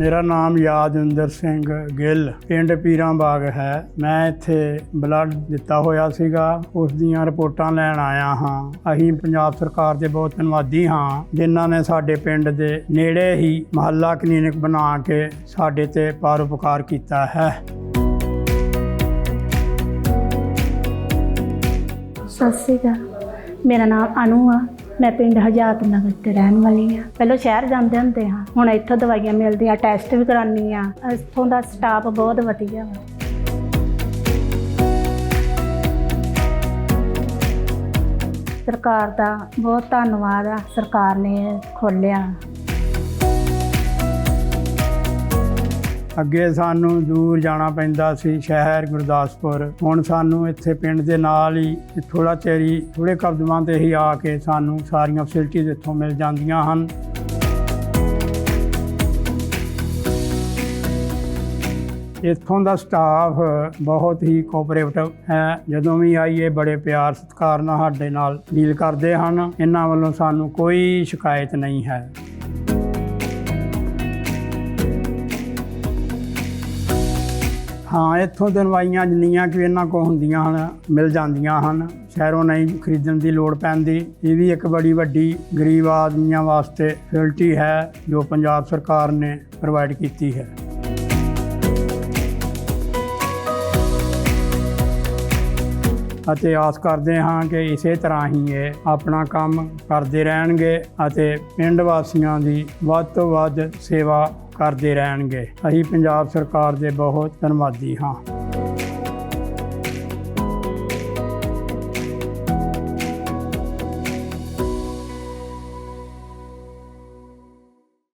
ਮੇਰਾ ਨਾਮ ਯਾਦਵਿੰਦਰ ਸਿੰਘ ਗਿੱਲ। ਪਿੰਡ ਪੀਰਾਂ ਬਾਗ ਹੈ। ਮੈਂ ਇੱਥੇ ਬਲੱਡ ਦਿੱਤਾ ਹੋਇਆ ਸੀਗਾ। ਉਸ ਦੀਆਂ ਰਿਪੋਰਟਾਂ ਲੈਣ ਆਇਆ ਹਾਂ। ਅਸੀਂ ਪੰਜਾਬ ਸਰਕਾਰ ਦੇ ਬਹੁਤ ਧੰਨਵਾਦੀ ਹਾਂ, ਜਿਨ੍ਹਾਂ ਨੇ ਸਾਡੇ ਪਿੰਡ ਦੇ ਨੇੜੇ ਹੀ ਮਹੱਲਾ ਕਲੀਨਿਕ ਬਣਾ ਕੇ ਸਾਡੇ ਤੇ ਪਰਉਪਕਾਰ ਕੀਤਾ ਹੈ। ਸਤਿ ਸ਼੍ਰੀ ਅਕਾਲ। ਮੇਰਾ ਨਾਮ ਅਨੂ ਆ। ਮੈਂ ਪਿੰਡ ਹਜਾਤ ਨਗਰ ਤੇ ਰਹਿਣ ਵਾਲੀ ਆ ਪਹਿਲਾਂ ਸ਼ਹਿਰ ਜਾਂਦੇ ਹੁੰਦੇ ਹਾਂ। ਹੁਣ ਇੱਥੋਂ ਦਵਾਈਆਂ ਮਿਲਦੀਆਂ, ਟੈਸਟ ਵੀ ਕਰਾਨੀ ਆ ਇੱਥੋਂ ਦਾ ਸਟਾਫ ਬਹੁਤ ਵਧੀਆ ਵਾ। ਸਰਕਾਰ ਦਾ ਬਹੁਤ ਧੰਨਵਾਦ ਆ। ਸਰਕਾਰ ਨੇ ਖੋਲਿਆ ਅੱਗੇ ਸਾਨੂੰ ਦੂਰ ਜਾਣਾ ਪੈਂਦਾ ਸੀ ਸ਼ਹਿਰ ਗੁਰਦਾਸਪੁਰ। ਹੁਣ ਸਾਨੂੰ ਇੱਥੇ ਪਿੰਡ ਦੇ ਨਾਲ ਹੀ ਥੋੜਾ ਚੇਰੀ ਥੋੜੇ ਕਦਮਾਂ ਤੇ ਹੀ ਆ ਕੇ ਸਾਨੂੰ ਸਾਰੀਆਂ ਫੈਸਿਲਿਟੀਜ਼ ਇੱਥੋਂ ਮਿਲ ਜਾਂਦੀਆਂ ਹਨ। ਇੱਥੋਂ ਦਾ ਸਟਾਫ ਬਹੁਤ ਹੀ ਕੋਆਪਰੇਟਿਵ ਹੈ। ਜਦੋਂ ਵੀ ਆਈਏ ਬੜੇ ਪਿਆਰ ਸਤਿਕਾਰ ਨਾਲ ਸਾਡੇ ਨਾਲ ਡੀਲ ਕਰਦੇ ਹਨ। ਇਹਨਾਂ ਵੱਲੋਂ ਸਾਨੂੰ ਕੋਈ ਸ਼ਿਕਾਇਤ ਨਹੀਂ ਹੈ। ਹਾਂ, ਇੱਥੋਂ ਦੀਆਂ ਦਵਾਈਆਂ ਜਿੰਨੀਆਂ ਕਿ ਇਹਨਾਂ ਕੋ ਹੁੰਦੀਆਂ ਹਨ, ਮਿਲ ਜਾਂਦੀਆਂ ਹਨ। ਸ਼ਹਿਰੋਂ ਨਹੀਂ ਖਰੀਦਣ ਦੀ ਲੋੜ ਪੈਂਦੀ। ਇਹ ਵੀ ਇੱਕ ਬੜੀ ਵੱਡੀ ਗਰੀਬ ਆਦਮੀਆਂ ਵਾਸਤੇ ਫੈਸਿਲਿਟੀ ਹੈ, ਜੋ ਪੰਜਾਬ ਸਰਕਾਰ ਨੇ ਪ੍ਰੋਵਾਈਡ ਕੀਤੀ ਹੈ। ਅਤੇ ਆਸ ਕਰਦੇ ਹਾਂ ਕਿ ਇਸੇ ਤਰ੍ਹਾਂ ਹੀ ਇਹ ਆਪਣਾ ਕੰਮ ਕਰਦੇ ਰਹਿਣਗੇ ਅਤੇ ਪਿੰਡ ਵਾਸੀਆਂ ਦੀ ਵੱਧ ਤੋਂ ਵੱਧ ਸੇਵਾ ਕਰਦੇ ਰਹਿਣਗੇ। ਅਸੀਂ ਪੰਜਾਬ ਸਰਕਾਰ ਦੇ ਬਹੁਤ ਧੰਨਵਾਦੀ ਹਾਂ।